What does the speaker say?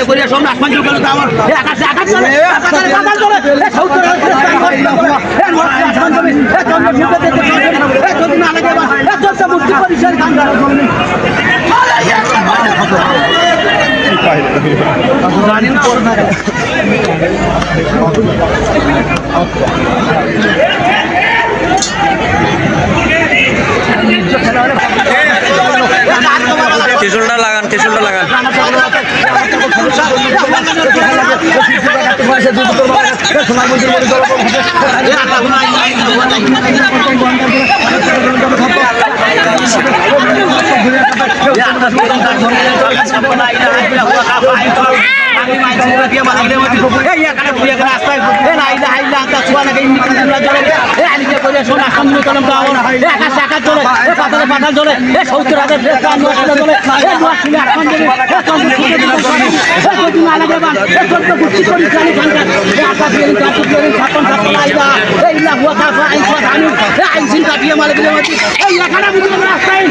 আমার এ আকাশে আকাশ চলে চলে এ সৌতর এ আসমান চলে এ চন্দ্র সূর্য দেখতে চলে এ যদি না লাগে বা এ চলছে মুক্তি পরিষদ গান ত্রিশুলটা লাগান ত্রিশুলটা লাগান। পাতাল চলে এ সত্তর সোনার চলে এ নোয়াশিলে আসমান চলে এ চন্দ্র সূর্য না লাগে বা এ চন্দ্র বুদ্ধি করি চালি এ ছাপন ছাপন আইবা এই লা কাফা আইন আইন কাটিয়ে মালে রাস্তায়